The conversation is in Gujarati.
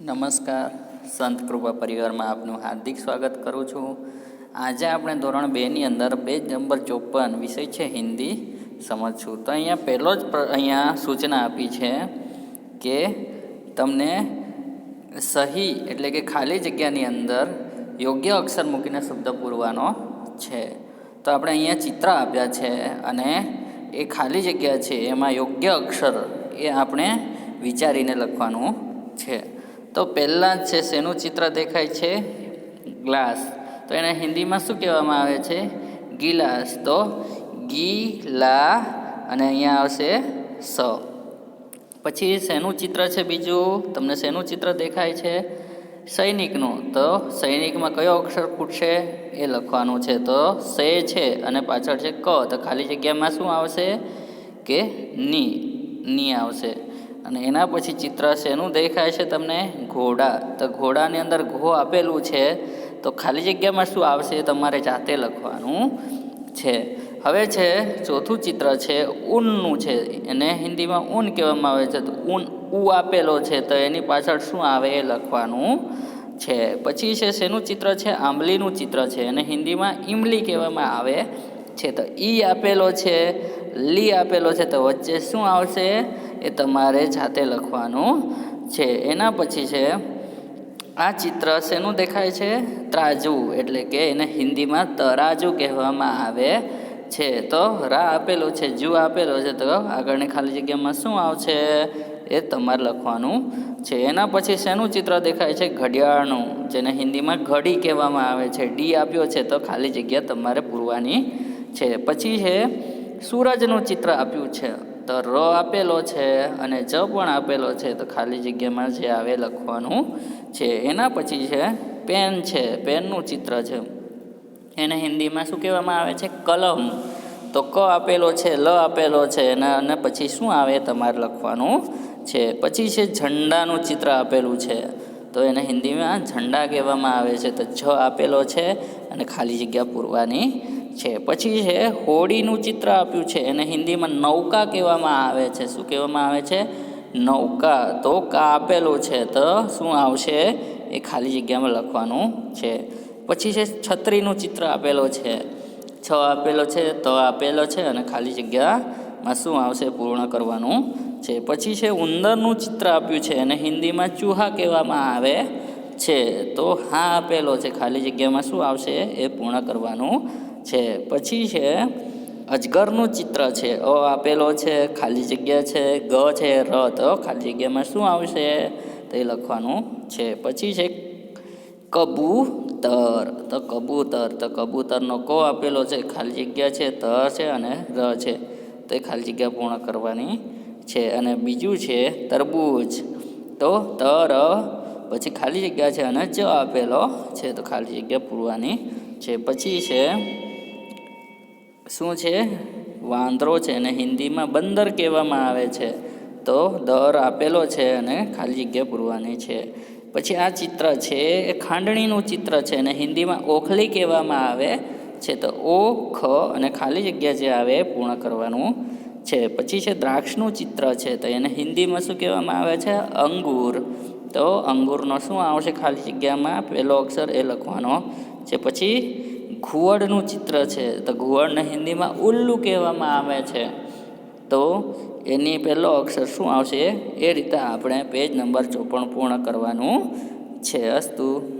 નમસ્કાર. સંત કૃપા પરિવારમાં આપનું હાર્દિક સ્વાગત કરું છું. આજે આપણે ધોરણ બેની અંદર પેજ નંબર ચોપન વિષય છે હિન્દી સમજશું. તો અહીંયા પહેલો જ અહીંયા સૂચના આપી છે કે તમને સહી એટલે કે ખાલી જગ્યાની અંદર યોગ્ય અક્ષર મૂકીને શબ્દ પૂરવાનો છે. તો આપણે અહીંયા ચિત્ર આપ્યા છે અને એ ખાલી જગ્યા છે, એમાં યોગ્ય અક્ષર એ આપણે વિચારીને લખવાનું છે. તો પહેલાં જ છે શેનું ચિત્ર દેખાય છે? ગ્લાસ. તો એને હિન્દીમાં શું કહેવામાં આવે છે? ગિલાસ. તો ગીલા અને અહીંયા આવશે સ. પછી શેનું ચિત્ર છે બીજું? તમને શેનું ચિત્ર દેખાય છે? સૈનિકનું. તો સૈનિકમાં કયો અક્ષર ખૂટશે? એ લખવાનું છે. તો સે છે અને પાછળ છે ક. તો ખાલી જગ્યામાં શું આવશે? કે ની. ની આવશે. અને એના પછી ચિત્ર શેનું દેખાય છે તમને ઘોડા. તો ઘોડાની અંદર ઘો આપેલું છે, તો ખાલી જગ્યામાં શું આવશે તમારે જાતે લખવાનું છે. હવે છે, ચોથું ચિત્ર છે, ઊનનું છે. એને હિન્દીમાં ઊન કહેવામાં આવે છે, તો ઊન ઉ આપેલો છે, તો એની પાછળ શું આવે એ લખવાનું છે. પછી છે, શેનું ચિત્ર છે, આંબલીનું ચિત્ર છે અને હિન્દીમાં ઈમલી કહેવામાં આવે છે. તો ઈ આપેલો છે, લી આપેલો છે, તો વચ્ચે શું આવશે? એ તમારે જાતે લખવાનું છે. એના પછી છે, આ ચિત્ર શેનું દેખાય છે? ત્રાજુ, એટલે કે એને હિન્દીમાં તરાજુ કહેવામાં આવે છે. તો રા આપેલું છે, જુ આપેલો છે, તો આગળની ખાલી જગ્યામાં શું આવશે? એ તમારે લખવાનું છે. એના પછી શેનું ચિત્ર દેખાય છે? ઘડિયાળનું, જેને હિન્દીમાં ઘડી કહેવામાં આવે છે. ડી આપ્યો છે, તો ખાલી જગ્યા તમારે પૂરવાની છે. પછી છે, સૂરજનું ચિત્ર આપ્યું છે. તો ર આપેલો છે અને જ પણ આપેલો છે. તો ખાલી જગ્યામાં જે આવે લખવાનું છે. એના પછી છે, પેન છે. પેનનું ચિત્ર છે. એને હિન્દીમાં શું કહેવામાં આવે છે? કલમ. તો ક આપેલો છે, લ આપેલો છે. એના અને પછી શું આવે તમારે લખવાનું છે? પછી છે, ઝંડાનું ચિત્ર આપેલું છે. તો એને હિન્દીમાં ઝંડા કહેવામાં આવે છે. તો જ આપેલો છે અને ખાલી જગ્યા પૂરવાની છે. પછી છે હોડીનું ચિત્ર આપ્યું છે. એને હિન્દીમાં નૌકા કહેવામાં આવે છે. શું કહેવામાં આવે છે? નૌકા. તો કા આપેલું છે તો શું આવશે? એ ખાલી જગ્યામાં લખવાનું છે. પછી છે, છત્રીનું ચિત્ર આપેલો છે. છ આપેલો છે, તો આપેલો છે અને ખાલી જગ્યામાં શું આવશે? પૂર્ણ કરવાનું છે. પછી છે, ઉંદરનું ચિત્ર આપ્યું છે. અને હિન્દીમાં ચૂહા કહેવામાં આવે છે. તો હા આપેલો છે. ખાલી જગ્યામાં શું આવશે? એ પૂર્ણ કરવાનું છે. પછી છે, અજગરનું ચિત્ર છે. અ આપેલો છે, ખાલી જગ્યા છે, ગ છે, ર. તો ખાલી જગ્યામાં શું આવશે? તે લખવાનું છે. પછી છે, કબૂતર. તો કબૂતર, તો કબૂતરનો કો આપેલો છે. ખાલી જગ્યા છે, ત છે અને ર છે. તો એ ખાલી જગ્યા પૂર્ણ કરવાની છે. અને બીજું છે, તરબૂચ. તો ત, ર, પછી ખાલી જગ્યા છે અને જ આપેલો છે. તો ખાલી જગ્યા પૂરવાની છે. પછી છે શું છે? વાંદરો છે અને હિન્દીમાં બંદર કહેવામાં આવે છે. તો દર આપેલો છે અને ખાલી જગ્યા પૂરવાની છે. પછી આ ચિત્ર છે, એ ખાંડણીનું ચિત્ર છે અને હિન્દીમાં ઓખલી કહેવામાં આવે છે. તો ઓ ખ અને ખાલી જગ્યા જે આવે એ પૂર્ણ કરવાનું છે. પછી છે દ્રાક્ષનું ચિત્ર છે, તો એને હિન્દીમાં શું કહેવામાં આવે છે? અંગૂર. તો અંગૂરનો શું આવશે? ખાલી જગ્યામાં પહેલો અક્ષર એ લખવાનો છે. પછી ઘુવડનું ચિત્ર છે. તો ઘુવડને હિન્દીમાં ઉલ્લુ કહેવામાં આવે છે. તો એની પહેલો અક્ષર શું આવશે? એ રીતે આપણે પેજ નંબર ચોપન પૂર્ણ કરવાનું છે અસ્તુ.